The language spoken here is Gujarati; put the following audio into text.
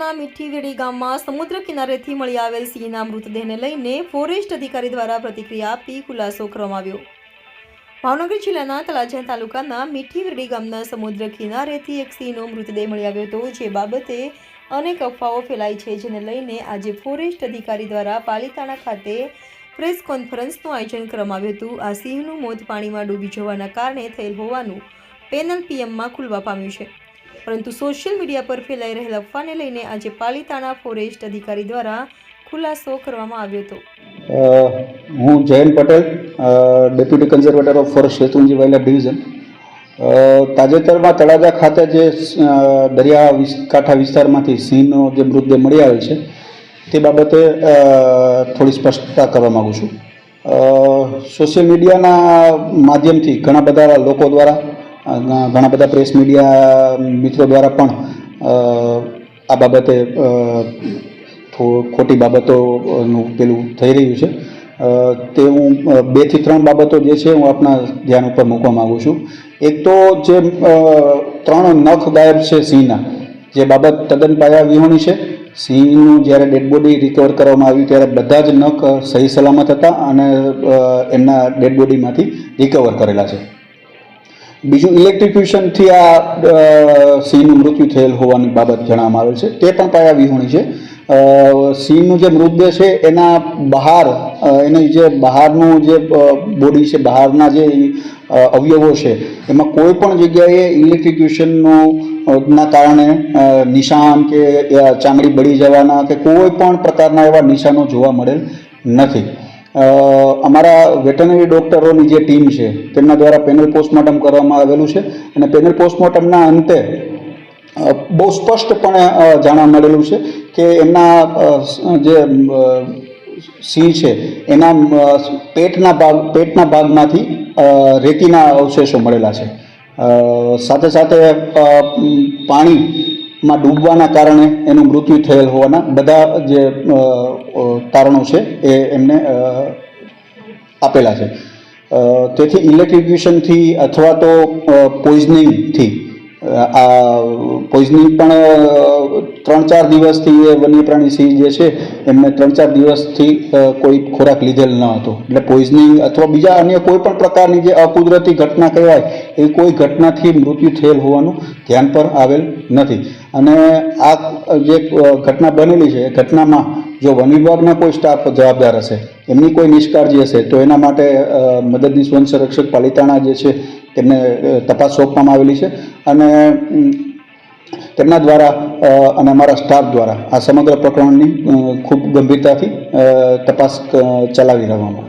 મીઠી વેડી ગામમાં સમુદ્ર કિનારેથી મળી આવેલ સિંહના મૃતદેહને લઈને ફોરેસ્ટ અધિકારી દ્વારા પ્રતિક્રિયા આપી ખુલાસો કરવામાં આવ્યો. ભાવનગર જિલ્લાના તળાજા તાલુકાના મીઠીવેડી ગામના સમુદ્ર કિનારેથી એક સિંહનો મૃતદેહ મળી આવ્યો હતો, જે બાબતે અનેક અફવાઓ ફેલાઈ છે, જેને લઈને આજે ફોરેસ્ટ અધિકારી દ્વારા પાલિતાણા ખાતે પ્રેસ કોન્ફરન્સનું આયોજન કરવામાં આવ્યું હતું. આ સિંહનું મોત પાણીમાં ડૂબી જવાના કારણે થયેલ હોવાનું પેનલ પીએમમાં ખુલવા પામ્યું છે. પરંતુ સોશિયલ મીડિયા પર ફેલાઈ રહેલા અફવાને લઈને આજે પાલિતાણા ફોરેસ્ટ અધિકારી દ્વારા ખુલાસો કરવામાં આવ્યો હતો. હું Jayant Patel deputy conservator of forest Shetrunji wild division. તાજેતરમાં તળાજા ખાતે જે દરિયા કાંઠા વિસ્તારમાંથી સિંહનો જે મૃતદેહ મળી આવ્યો છે, તે બાબતે થોડી સ્પષ્ટતા કરવા માગું છું. સોશિયલ મીડિયાના માધ્યમથી ઘણા બધા લોકો દ્વારા ઘણા બધા પ્રેસ મીડિયા મિત્રો દ્વારા પણ આ બાબતે ખોટી બાબતોનું પેલું થઈ રહ્યું છે. તે હું બેથી ત્રણ બાબતો જે છે હું આપણા ધ્યાન ઉપર મૂકવા માગું છું. એક તો જે ત્રણ નખ ગાયબ છે સિંહના, જે બાબત તદ્દન પાયા વિહોણી છે. સિંહનું જ્યારે ડેડ બોડી રિકવર કરવામાં આવ્યું ત્યારે બધા જ નખ સહી સલામત હતા અને એમના ડેડ બોડીમાંથી રિકવર કરેલા છે. બીજું ઇલેક્ટ્રિક્યુશનથી આ સિંહનું મૃત્યુ થયેલ હોવાની બાબત જણાવવામાં આવેલ છે. તે પણ પાયા વિહોણી છે. સિંહનું જે મૃતદેહ છે, એના બહાર એની જે બહારનું જે બોડી છે, બહારના જે અવયવો છે, એમાં કોઈ પણ જગ્યાએ ઇલેક્ટ્રિક્યુશનનું ના કારણે નિશાન કે ચામડી બળી જવાના કે કોઈ પણ પ્રકારના એવા નિશાનો જોવા મળેલ નથી. અમારા વેટરનરી ડૉક્ટરોની જે ટીમ છે તેમના દ્વારા પેનલ પોસ્ટમોર્ટમ કરવામાં આવેલું છે અને પેનલ પોસ્ટમોર્ટમના અંતે બહુ સ્પષ્ટપણે જાણવા મળેલું છે કે એમના જે સિંહ છે એના પેટના ભાગ પેટના ભાગમાંથી રેતીના અવશેષો મળેલા છે. સાથે સાથે અ, મ, ડૂબવાના કારણે એનું મૃત્યુ થયેલ હોવાના બધા જે તારણો છે એ એમને આપેલા છે. તેથી ઇલેક્ટ્રિક્યુશનથી અથવા તો પોઈઝનિંગથી આ પોઈઝનિંગ પણ ત્રણ ચાર દિવસથી એ વન્ય પ્રાણી સિંહ જે છે એમને ત્રણ ચાર દિવસથી કોઈ ખોરાક લીધેલ ન હતો. એટલે પોઈઝનિંગ અથવા બીજા અન્ય કોઈ પણ પ્રકારની જે અકુદરતી ઘટના કહેવાય એ કોઈ ઘટનાથી મૃત્યુ થયેલ હોવાનું ધ્યાન પર આવેલ નથી. અને આ જે ઘટના બનેલી છે, એ ઘટનામાં જો વન વિભાગના કોઈ સ્ટાફ જવાબદાર હશે, એમની કોઈ નિષ્કાળજી હશે, તો એના માટે મદદનીશ વન સંરક્ષક પાલિતાણા જે છે, તેમને તપાસ સોંપવામાં આવેલી છે. અને તેમના દ્વારા અને અમારા સ્ટાફ દ્વારા આ સમગ્ર પ્રકરણની ખૂબ ગંભીરતાથી તપાસ ચલાવી રહેવામાં